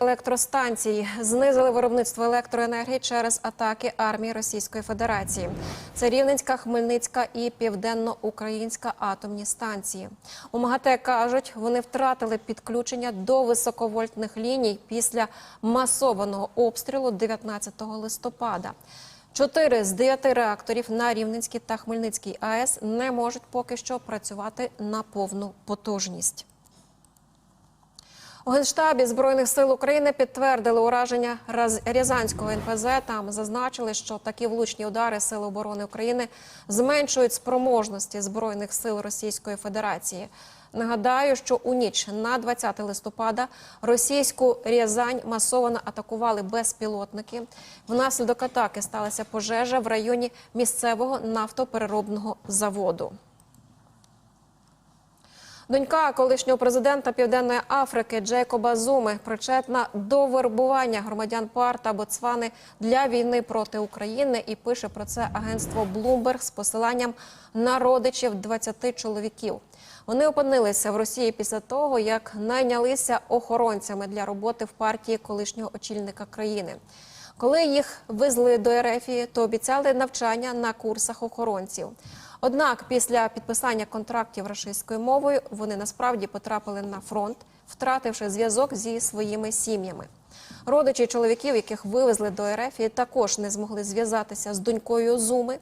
електростанції знизили виробництво електроенергії через атаки армії Російської Федерації. Це Рівненська, Хмельницька і Південно-Українська атомні станції. У МАГАТЕ кажуть, вони втратили підключення до високовольтних ліній після масованого обстрілу 19 листопада. Чотири з дев'яти реакторів на Рівненській та Хмельницькій АЕС не можуть поки що працювати на повну потужність. У Генштабі Збройних сил України підтвердили ураження Рязанського НПЗ. Там зазначили, що такі влучні удари Сили оборони України зменшують спроможності збройних сил Російської Федерації. Нагадаю, що у ніч на 20 листопада російську Рязань масово атакували безпілотники. Внаслідок атаки сталася пожежа в районі місцевого нафтопереробного заводу. Донька колишнього президента Південної Африки Джейкоба Зуми причетна до вербування громадян ПАР та Боцвани для війни проти України і пише про це агентство Bloomberg з посиланням на родичів 20 чоловіків. Вони опинилися в Росії після того, як найнялися охоронцями для роботи в партії колишнього очільника країни. Коли їх везли до Ерефії, то обіцяли навчання на курсах охоронців. Однак після підписання контрактів російською мовою вони насправді потрапили на фронт, втративши зв'язок зі своїми сім'ями. Родичі чоловіків, яких вивезли до Ерефії, також не змогли зв'язатися з донькою Зуми.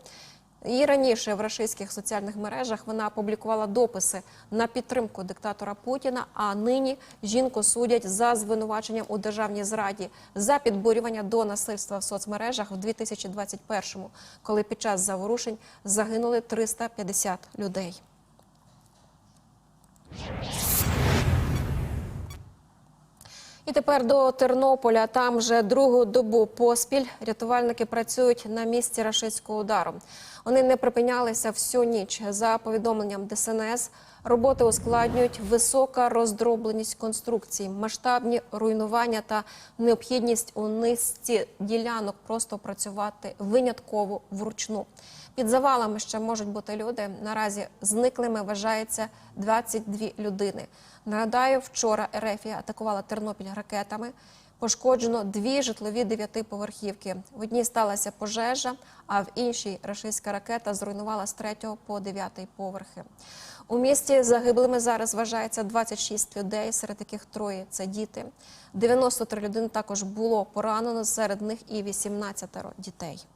І раніше в рашистських соціальних мережах вона опублікувала дописи на підтримку диктатора Путіна. А нині жінку судять за звинуваченням у державній зраді за підбурювання до насильства в соцмережах в 2021-му, коли під час заворушень загинули 350 людей. І тепер до Тернополя. Там вже другу добу поспіль рятувальники працюють на місці рашистського удару. Вони не припинялися всю ніч. За повідомленням ДСНС, роботи ускладнюють висока роздробленість конструкцій, масштабні руйнування та необхідність у низці ділянок просто працювати винятково вручну. Під завалами ще можуть бути люди. Наразі зниклими вважається 22 людини. Нагадаю, вчора Ерефія атакувала Тернопіль ракетами. Пошкоджено дві житлові дев'ятиповерхівки. В одній сталася пожежа, а в іншій рашистська ракета зруйнувала з третього по дев'ятий поверхи. У місті загиблими зараз вважається 26 людей, серед яких троє це діти. 93 людини також було поранено, серед них і 18 дітей.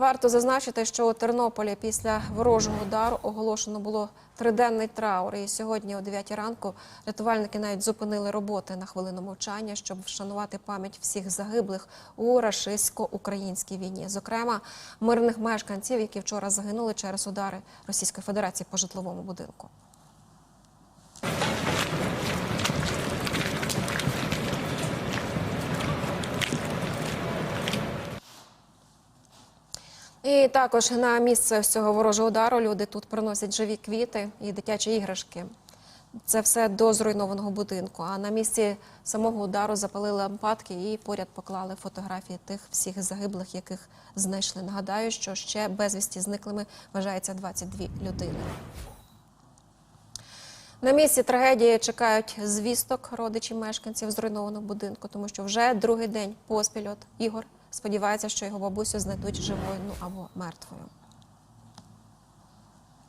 Варто зазначити, що у Тернополі після ворожого удару оголошено було триденний траур. І сьогодні, о 9 ранку, рятувальники навіть зупинили роботи на хвилину мовчання, щоб вшанувати пам'ять всіх загиблих у рашистсько-українській війні, зокрема мирних мешканців, які вчора загинули через удари Російської Федерації по житловому будинку. І також на місце цього ворожого удару люди тут приносять живі квіти і дитячі іграшки. Це все до зруйнованого будинку. А на місці самого удару запалили лампадки і поряд поклали фотографії тих всіх загиблих, яких знайшли. Нагадаю, що ще безвісті зниклими вважається 22 людини. На місці трагедії чекають звісток родичі мешканців зруйнованого будинку, тому що вже другий день поспіль от Ігор сподівається, що його бабусю знайдуть живою ну або мертвою.